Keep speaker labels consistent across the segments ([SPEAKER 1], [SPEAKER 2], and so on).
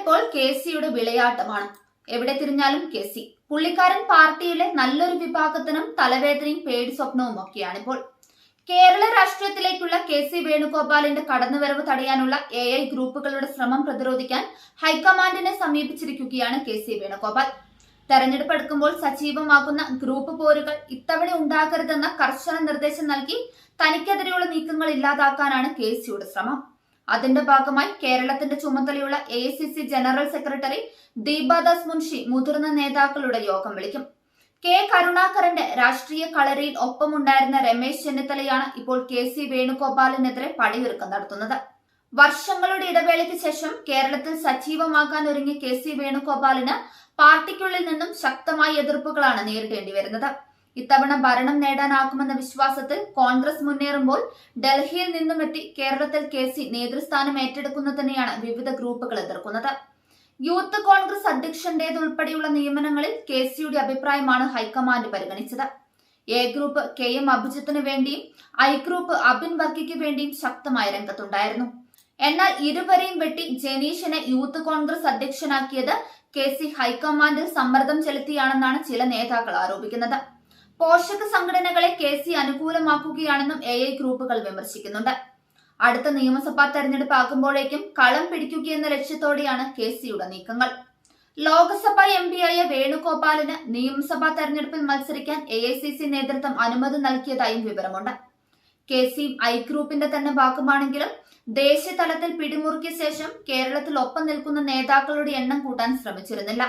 [SPEAKER 1] ഇപ്പോൾ കെ സിയുടെ വിളയാട്ടമാണ്. എവിടെ തിരിഞ്ഞാലും കെ സി പുള്ളിക്കാരൻ പാർട്ടിയിലെ നല്ലൊരു വിഭാഗത്തിനും തലവേദനയും പേടി സ്വപ്നവും ഒക്കെയാണിപ്പോൾ കേരള രാഷ്ട്രീയത്തിലേക്കുള്ള കെ സി വേണുഗോപാലിന്റെ കടന്നുവരവ് തടയാനുള്ള എ ഐ ഗ്രൂപ്പുകളുടെ ശ്രമം പ്രതിരോധിക്കാൻ ഹൈക്കമാൻഡിനെ സമീപിച്ചിരിക്കുകയാണ് കെ സി വേണുഗോപാൽ. തെരഞ്ഞെടുപ്പ് എടുക്കുമ്പോൾ സജീവമാക്കുന്ന ഗ്രൂപ്പ് പോരുകൾ ഇത്തവണ ഉണ്ടാകരുതെന്ന കർശന നിർദ്ദേശം നൽകി തനിക്കെതിരെയുള്ള നീക്കങ്ങൾ ഇല്ലാതാക്കാനാണ് കെ സിയുടെ ശ്രമം. അതിന്റെ ഭാഗമായി കേരളത്തിന്റെ ചുമതലയുള്ള A general secretary Deepadas Munshi മുതിർന്ന നേതാക്കളുടെ യോഗം വിളിക്കും. കെ കരുണാകരന്റെ രാഷ്ട്രീയ കളരിയിൽ ഒപ്പമുണ്ടായിരുന്ന രമേശ് ചെന്നിത്തലയാണ് ഇപ്പോൾ കെ സി വേണുഗോപാലിനെതിരെ പടിയൊരുക്കം നടത്തുന്നത്. വർഷങ്ങളുടെ ഇടവേളയ്ക്ക് ശേഷം കേരളത്തിൽ സജീവമാകാൻ ഒരുങ്ങിയ കെ സി വേണുഗോപാലിന് പാർട്ടിക്കുള്ളിൽ നിന്നും ശക്തമായ എതിർപ്പുകളാണ് നേരിടേണ്ടി വരുന്നത്. ഇത്തവണ ഭരണം നേടാനാകുമെന്ന വിശ്വാസത്തിൽ കോൺഗ്രസ് മുന്നേറുമ്പോൾ ഡൽഹിയിൽ നിന്നുമെത്തി കേരളത്തിൽ കെ സി നേതൃസ്ഥാനം ഏറ്റെടുക്കുന്നതിനെയാണ് വിവിധ ഗ്രൂപ്പുകൾ എതിർക്കുന്നത്. യൂത്ത് കോൺഗ്രസ് അധ്യക്ഷന്റേതുൾപ്പെടെയുള്ള നിയമനങ്ങളിൽ കെ സിയുടെ അഭിപ്രായമാണ് ഹൈക്കമാൻഡ് പരിഗണിച്ചത്. എ ഗ്രൂപ്പ് കെ എം അഭിജിത്തിന് വേണ്ടിയും ഐ ഗ്രൂപ്പ് അബിൻ വർക്കിക്ക് വേണ്ടിയും ശക്തമായ രംഗത്തുണ്ടായിരുന്നു. എന്നാൽ ഇരുവരെയും വെട്ടി ജനീഷിനെ യൂത്ത് കോൺഗ്രസ് അധ്യക്ഷനാക്കിയത് കെ സി ഹൈക്കമാൻഡിൽ സമ്മർദ്ദം ചെലുത്തിയാണെന്നാണ് ചില നേതാക്കൾ ആരോപിക്കുന്നത്. പോഷക സംഘടനകളെ കെ സി അനുകൂലമാക്കുകയാണെന്നും എ ഐ ഗ്രൂപ്പുകൾ വിമർശിക്കുന്നുണ്ട്. അടുത്ത നിയമസഭാ തെരഞ്ഞെടുപ്പ് ആകുമ്പോഴേക്കും കളം പിടിക്കുകയെന്ന ലക്ഷ്യത്തോടെയാണ് കെ സിയുടെ നീക്കങ്ങൾ. ലോക്സഭാ എം ആയ വേണുഗോപാലിന് നിയമസഭാ തെരഞ്ഞെടുപ്പിൽ മത്സരിക്കാൻ എ ഐ സി സി നേതൃത്വം അനുമതി നൽകിയതായും വിവരമുണ്ട്. കെ സി ഐ ഗ്രൂപ്പിന്റെ തന്നെ ഭാഗമാണെങ്കിലും ദേശീയ തലത്തിൽ പിടിമുറുക്കിയ ശേഷം കേരളത്തിൽ ഒപ്പം നിൽക്കുന്ന നേതാക്കളുടെ എണ്ണം കൂട്ടാൻ ശ്രമിച്ചിരുന്നില്ല.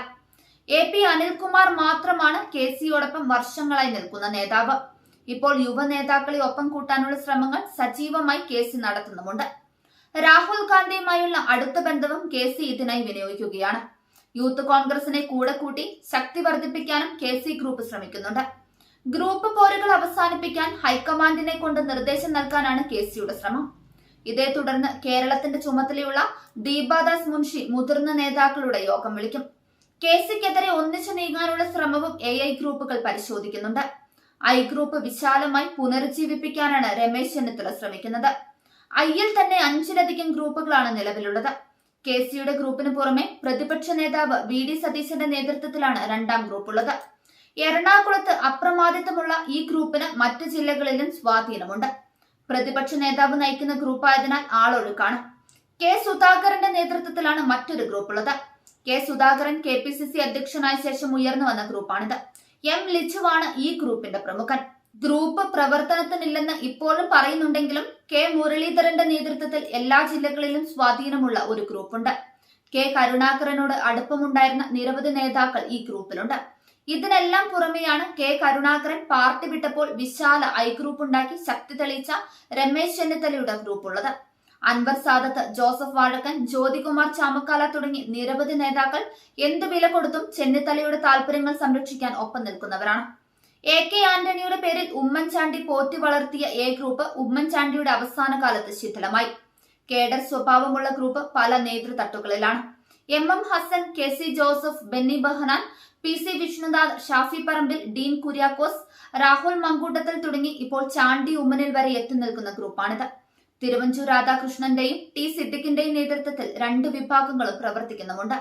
[SPEAKER 1] എ പി അനിൽകുമാർ മാത്രമാണ് കെ സിയോടൊപ്പം വർഷങ്ങളായി നിൽക്കുന്ന നേതാവ്. ഇപ്പോൾ യുവ നേതാക്കളെ ഒപ്പം കൂട്ടാനുള്ള ശ്രമങ്ങൾ സജീവമായി കെ സി നടത്തുന്നുമുണ്ട്. രാഹുൽ ഗാന്ധിയുമായുള്ള അടുത്ത ബന്ധവും കെ സി ഇതിനായി വിനിയോഗിക്കുകയാണ്. യൂത്ത് കോൺഗ്രസിനെ കൂടെ കൂട്ടി ശക്തി വർദ്ധിപ്പിക്കാനും കെ സി ഗ്രൂപ്പ് ശ്രമിക്കുന്നുണ്ട്. ഗ്രൂപ്പ് പോരുകൾ അവസാനിപ്പിക്കാൻ ഹൈക്കമാൻഡിനെ കൊണ്ട് നിർദ്ദേശം നൽകാനാണ് കെ സിയുടെ ശ്രമം. ഇതേ തുടർന്ന് കേരളത്തിന്റെ ചുമതലയുള്ള ദീപാദാസ് മുൻഷി മുതിർന്ന നേതാക്കളുടെ യോഗം വിളിക്കും. കെ സിക്കെതിരെ ഒന്നിച്ചു നീങ്ങാനുള്ള ശ്രമവും എ ഐ ഗ്രൂപ്പുകൾ പരിശോധിക്കുന്നുണ്ട്. ഐ ഗ്രൂപ്പ് വിശാലമായി പുനരുജ്ജീവിപ്പിക്കാനാണ് രമേശ് ചെന്നിത്തല ശ്രമിക്കുന്നത്. ഐയിൽ തന്നെ അഞ്ചിലധികം ഗ്രൂപ്പുകളാണ് നിലവിലുള്ളത്. കെ സിയുടെ ഗ്രൂപ്പിന് പുറമെ പ്രതിപക്ഷ നേതാവ് വി ഡി സതീശന്റെ നേതൃത്വത്തിലാണ് രണ്ടാം ഗ്രൂപ്പുള്ളത്. എറണാകുളത്ത് അപ്രമാദിത്വമുള്ള ഈ ഗ്രൂപ്പിന് മറ്റു ജില്ലകളിലും സ്വാധീനമുണ്ട്. പ്രതിപക്ഷ നേതാവ് നയിക്കുന്ന ഗ്രൂപ്പായതിനാൽ ആളൊഴുക്കാണ്. കെ സുധാകരന്റെ നേതൃത്വത്തിലാണ് മറ്റൊരു ഗ്രൂപ്പുള്ളത്. K Sudhakaran K P C C അധ്യക്ഷനായ ശേഷം ഉയർന്നു വന്ന ഗ്രൂപ്പാണിത്. എം ലിച്ചുവാണ് ഈ ഗ്രൂപ്പിന്റെ പ്രമുഖൻ. ഗ്രൂപ്പ് പ്രവർത്തനത്തിനില്ലെന്ന് ഇപ്പോഴും പറയുന്നുണ്ടെങ്കിലും കെ മുരളീധരന്റെ നേതൃത്വത്തിൽ എല്ലാ ജില്ലകളിലും സ്വാധീനമുള്ള ഒരു ഗ്രൂപ്പുണ്ട്. കെ കരുണാകരനോട് അടുപ്പമുണ്ടായിരുന്ന നിരവധി നേതാക്കൾ ഈ ഗ്രൂപ്പിലുണ്ട്. ഇതിനെല്ലാം പുറമെയാണ് കെ കരുണാകരൻ പാർട്ടി വിട്ടപ്പോൾ വിശാല ഐ ഗ്രൂപ്പ് ഉണ്ടാക്കി ശക്തി തെളിയിച്ച രമേശ് ചെന്നിത്തലയുടെ ഗ്രൂപ്പുള്ളത്. അൻവർ സാദത്ത് ജോസഫ് വാഴക്കൻ ജ്യോതികുമാർ ചാമക്കാല തുടങ്ങി നിരവധി നേതാക്കൾ എന്ത് വില കൊടുത്തും ചെന്നിത്തലയുടെ താല്പര്യങ്ങൾ സംരക്ഷിക്കാൻ ഒപ്പം നിൽക്കുന്നവരാണ്. എ കെ ആന്റണിയുടെ പേരിൽ ഉമ്മൻചാണ്ടി പോറ്റി വളർത്തിയ എ ഗ്രൂപ്പ് ഉമ്മൻചാണ്ടിയുടെ അവസാന കാലത്ത് ശിഥിലമായി. കേഡർ സ്വഭാവമുള്ള ഗ്രൂപ്പ് പല നേതൃതട്ടുകളിലാണ്. M M Hassan K C Joseph Benny Behanan P C Vishnunath Shafi Parambil Dean Kuriakose Rahul Mamkootathil തുടങ്ങി ഇപ്പോൾ ചാണ്ടി ഉമ്മനിൽ വരെ എത്തി നിൽക്കുന്ന ഗ്രൂപ്പാണിത് തിരുവഞ്ചൂർ രാധാകൃഷ്ണന്റെയും ടി സിദ്ദിഖിന്റെയും നേതൃത്വത്തിൽ രണ്ട് വിഭാഗങ്ങളും പ്രവർത്തിക്കുന്നുമുണ്ട്.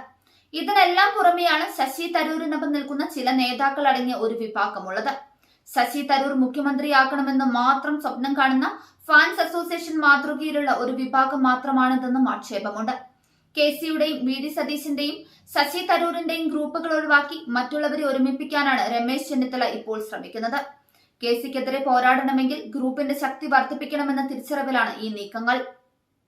[SPEAKER 1] ഇതിനെല്ലാം പുറമെയാണ് ശശി തരൂരിനൊപ്പം നിൽക്കുന്ന ചില നേതാക്കൾ അടങ്ങിയ ഒരു വിഭാഗമുള്ളത്. ശശി തരൂർ മുഖ്യമന്ത്രിയാക്കണമെന്ന് മാത്രം സ്വപ്നം കാണുന്ന ഫാൻസ് അസോസിയേഷൻ മാതൃകയിലുള്ള ഒരു വിഭാഗം മാത്രമാണിതെന്നും ആക്ഷേപമുണ്ട്. കെ സിയുടെയും വി ഡി സതീശിന്റെയും ശശി തരൂരിന്റെയും ഗ്രൂപ്പുകൾ ഒഴിവാക്കി മറ്റുള്ളവരെ ഒരുമിപ്പിക്കാനാണ് രമേശ് ചെന്നിത്തല ഇപ്പോൾ ശ്രമിക്കുന്നത്. കെ സിക്കെതിരെ പോരാടണമെങ്കിൽ ഗ്രൂപ്പിന്റെ ശക്തി വർദ്ധിപ്പിക്കണമെന്ന തിരിച്ചറിവിലാണ് ഈ നീക്കങ്ങൾ.